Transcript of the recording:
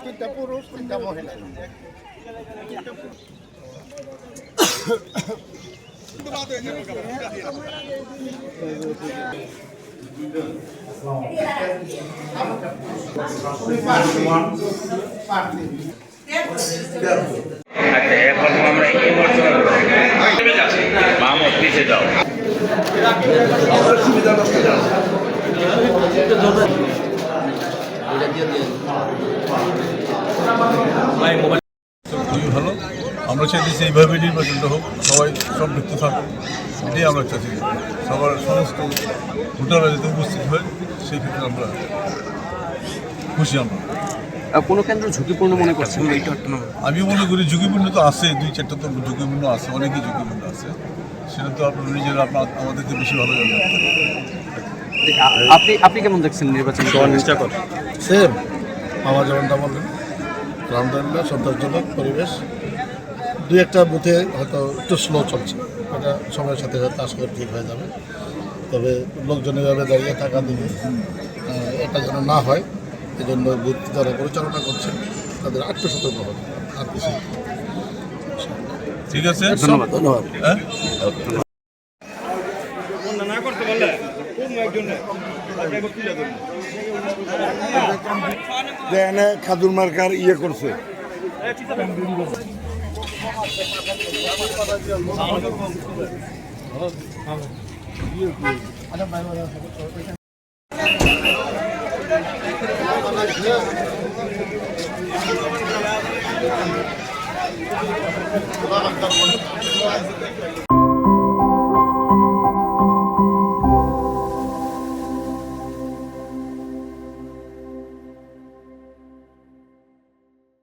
তিনটা পুরুষ তিনটা মহিলা আচ্ছা এখন আমরা এই মাহমুদ পিছিয়ে যাও খুবই ভালো আমরা চাইতেছি এইভাবে নির্বাচনটা হোক সবাই সম্পৃক্ত থাকুক এটাই আমরা চাইছি। সবার সমস্ত ভোটাররা যাতে উপস্থিত হয় সেই ক্ষেত্রে আমরা খুশি আমরা। কোনো কেন্দ্র ঝুঁকিপূর্ণ মনে করছেন? আমি মনে করি ঝুঁকিপূর্ণ তো আছে দুই চারটা তো ঝুঁকিপূর্ণ আছে অনেকই ঝুঁকিপূর্ণ আছে। সেটা তো আপনার নিজেরা আপনার আমাদেরকে বেশি ভালো জানেন আপনি আপনি কেমন দেখছেন নির্বাচন সেম আমার যেমনটা বললেন আলহামদুলিল্লাহ সন্তোষজনক পরিবেশ। দু একটা বুথে হয়তো একটু স্লো চলছে। এটা সময়ের সাথে সাথে আশা করি ঠিক হয়ে যাবে। তবে লোকজন এভাবে দাঁড়িয়ে থাকা দিকে এটা যেন না হয় এই জন্য বুথ যারা পরিচালনা করছে তাদের আটটু সতর্ক হবে আর কিছু ঠিক আছে ধন্যবাদ। ধন্যবাদ হ্যাঁ এনে খাদুর মার্কার ইয়ে করছে।